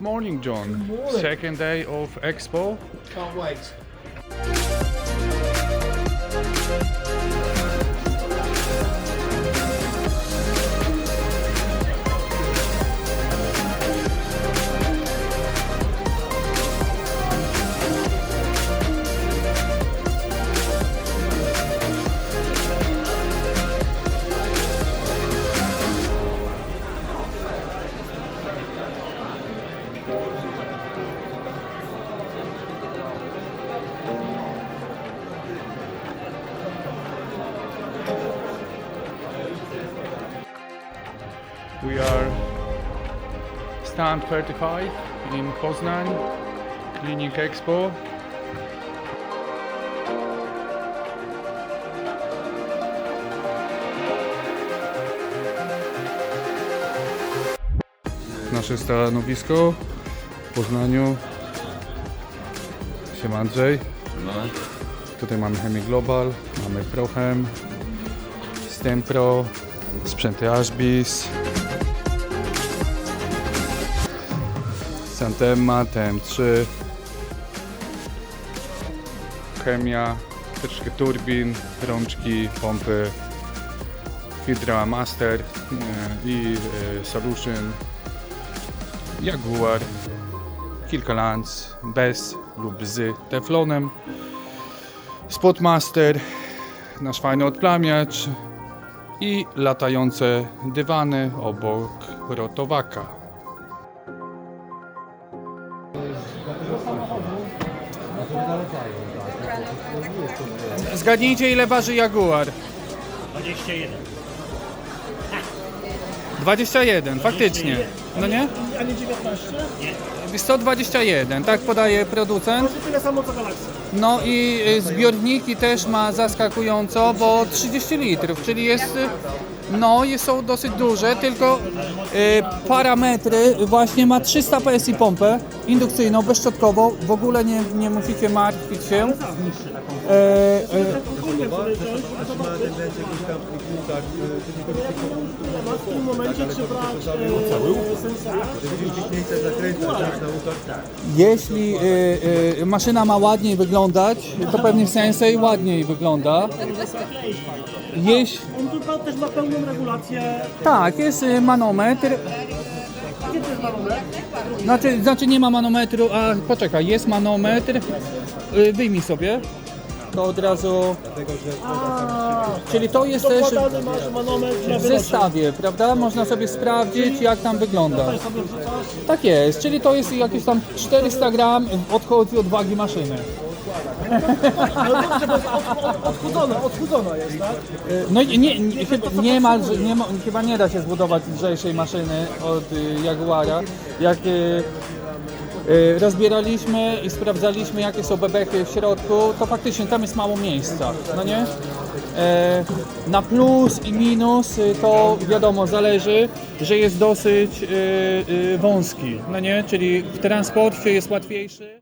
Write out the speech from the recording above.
morning, John. Good morning. Second day of Expo. Can't wait. We are stand 35 in Poznań, Clinic Expo. Nasze stanowisko w Poznaniu. Siema Andrzej. Tutaj mamy Chemię Global, mamy Prochem, Stempro, sprzęty Ashbis, Santema, TM3, chemia, troszkę turbin, rączki, pompy, Hydra Master e, i e, Solution, Jaguar, kilka lans bez lub z teflonem, Spotmaster, nasz fajny odplamiacz i latające dywany obok rotowaka. Zgadnijcie ile waży Jaguar? 21. 21, faktycznie. No nie? A nie 19? 121, tak podaje producent. To tyle samo co Galaxy. No i y, zbiorniki też ma zaskakująco, bo 30 litrów, czyli jest, y, no są dosyć duże, tylko y, parametry właśnie ma 300 PSI pompę indukcyjną, bezszczotkową, w ogóle nie, nie musicie martwić się. E, e, Ogólnie sobie wziąć, a zobaczyć. Ma w tym momencie brać e, sensora? jeśli y, y, maszyna ma ładniej wyglądać, to pewnie Sensei ładniej wygląda. Jeśli, On tu też ma pełną regulację. tak, jest y, manometr, Gdzie to jest manometr? Znaczy, znaczy nie ma manometru, a poczekaj, jest manometr. Y, Wyjmij sobie. To od razu. Czyli to jest też Dokładany masz manometr dla w zestawie, prawda? Można sobie sprawdzić jak tam wygląda. Tutaj sobie wrzucasz. Tak jest, czyli to jest jakieś tam 400 gram odchodzi od wagi maszyny. Ale od, od, odchudzona, odchudzona jest, tak? Y, No i nie, nie, chyba, nie ma, nie chyba nie da się zbudować lżejszej maszyny od y, Jaguara. Jak y, y, rozbieraliśmy i sprawdzaliśmy jakie są bebechy w środku, to faktycznie tam jest mało miejsca, no nie? E, na plus i minus y, to wiadomo zależy, że jest dosyć y, wąski, no nie? Czyli w transporcie jest łatwiejszy.